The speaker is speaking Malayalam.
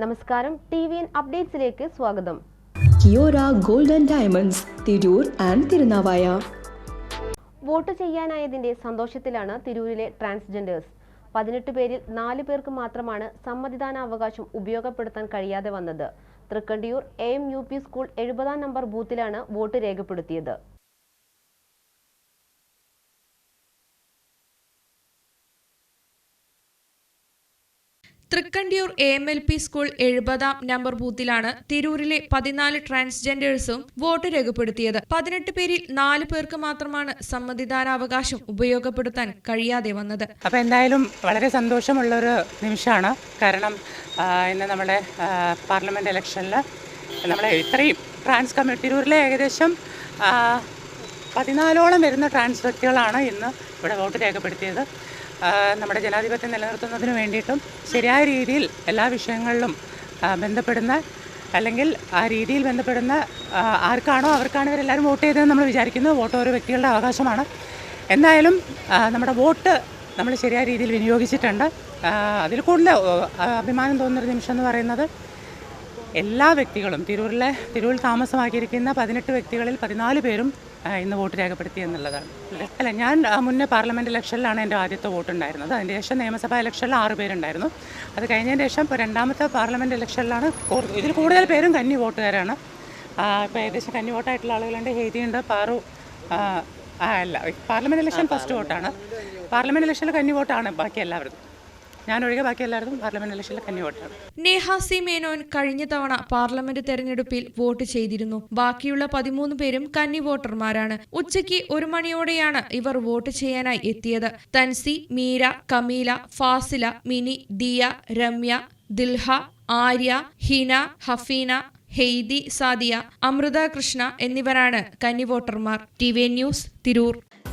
നമസ്കാരം. ടി വി എൻ അപ്ഡേറ്റ്സിലേക്ക് സ്വാഗതം. Kiora golden diamonds Tirur and Tirunavaya. Vote ചെയ്യാനായതിന്റെ സന്തോഷത്തിലാണ് തിരൂരിലെ ട്രാൻസ്ജെൻഡേഴ്സ്. പതിനെട്ട് പേരിൽ നാല് പേർക്ക് മാത്രമാണ് സമ്മതിദാനാവകാശം ഉപയോഗപ്പെടുത്താൻ കഴിയാതെ വന്നത്. Thrikkandiyur A M U P school എഴുപതാം നമ്പർ ബൂത്തിലാണ് വോട്ട് രേഖപ്പെടുത്തിയത്. Thrikkandiyur A M L P school എഴുപതാം നമ്പർ ബൂത്തിലാണ് തിരൂരിലെ പതിനാല് ട്രാൻസ്ജെൻഡേഴ്സും വോട്ട് രേഖപ്പെടുത്തിയത്. പതിനെട്ട് പേരിൽ നാല് പേർക്ക് മാത്രമാണ് സമ്മതിദാനാവകാശം ഉപയോഗപ്പെടുത്താൻ കഴിയാതെ വന്നത്. അപ്പോൾ എന്തായാലും വളരെ സന്തോഷമുള്ള ഒരു നിമിഷമാണ്. കാരണം ഇന്ന് നമ്മുടെ പാർലമെന്റ് ഇലക്ഷനിൽ നമ്മളെ ഇത്രയും ട്രാൻസ് കമ്മ്യൂണിറ്റി തിരൂരിലെ ഏകദേശം പതിനാലോളം വരുന്ന ട്രാൻസ് വ്യക്തികളാണ് ഇന്ന് ഇവിടെ വോട്ട് രേഖപ്പെടുത്തിയത്. നമ്മുടെ ജനാധിപത്യം നിലനിർത്തുന്നതിന് വേണ്ടിയിട്ടും ശരിയായ രീതിയിൽ എല്ലാ വിഷയങ്ങളിലും ബന്ധപ്പെടുന്ന അല്ലെങ്കിൽ ആ രീതിയിൽ ബന്ധപ്പെടുന്ന ആർക്കാണോ അവർക്കാണ് ഇവരെല്ലാവരും വോട്ട് ചെയ്തതെന്ന് നമ്മൾ വിചാരിക്കുന്നു. വോട്ട് ഓരോ വ്യക്തികളുടെ അവകാശമാണ്. എന്തായാലും നമ്മുടെ വോട്ട് നമ്മൾ ശരിയായ രീതിയിൽ വിനിയോഗിച്ചിട്ടുണ്ട്. അതിൽ കൂടുതൽ അഭിമാനം തോന്നുന്നൊരു നിമിഷം എന്ന് പറയുന്നത് എല്ലാ വ്യക്തികളും തിരൂരിലെ തിരൂരിൽ താമസമാക്കിയിരിക്കുന്ന പതിനെട്ട് വ്യക്തികളിൽ പതിനാല് പേരും ഇന്ന് വോട്ട് രേഖപ്പെടുത്തി എന്നുള്ളതാണ്. അല്ല ഞാൻ മുന്നേ പാർലമെന്റ് ഇലക്ഷനിലാണ് എന്റെ ആദ്യത്തെ വോട്ട് ഉണ്ടായിരുന്നത് അതിന് ശേഷം നിയമസഭാ ഇലക്ഷനിൽ ആറ് പേരുണ്ടായിരുന്നു. അത് കഴിഞ്ഞതിന് ശേഷം ഇപ്പോൾ രണ്ടാമത്തെ പാർലമെന്റ് ഇലക്ഷനിലാണ് ഇതിൽ കൂടുതൽ പേരും കന്നി വോട്ടുകാരാണ്. ഇപ്പോൾ ഏകദേശം കന്നി വോട്ടായിട്ടുള്ള ആളുകളുണ്ട്. ഹേതിയുണ്ട് പാറു അല്ല പാർലമെന്റ് ഇലക്ഷൻ ഫസ്റ്റ് വോട്ടാണ്. പാർലമെന്റ് ഇലക്ഷനിൽ കന്നി വോട്ടാണ് ബാക്കി എല്ലാവരും. ഞാനൊഴികെ ബാക്കി എല്ലാവർക്കും പാർലമെന്റ് ഇലക്ഷനിൽ കന്നി വോട്ടാണ് നേഹ മേനോൻ കഴിഞ്ഞ തവണ പാർലമെന്റ് തെരഞ്ഞെടുപ്പിൽ വോട്ട് ചെയ്തിരുന്നു. ബാക്കിയുള്ള പതിമൂന്ന് പേരും കന്നി വോട്ടർമാരാണ്. ഉച്ചയ്ക്ക് ഒരു മണിയോടെയാണ് ഇവർ വോട്ട് ചെയ്യാനായി എത്തിയത്. തൻസി മീര കമീല ഫാസില മിനി ദിയ രമ്യ ദിൽഹ ആര്യ ഹിന ഹഫീന ഹെയ്ദി സാദിയ അമൃത കൃഷ്ണ എന്നിവരാണ് കന്നി വോട്ടർമാർ. T V news Tirur.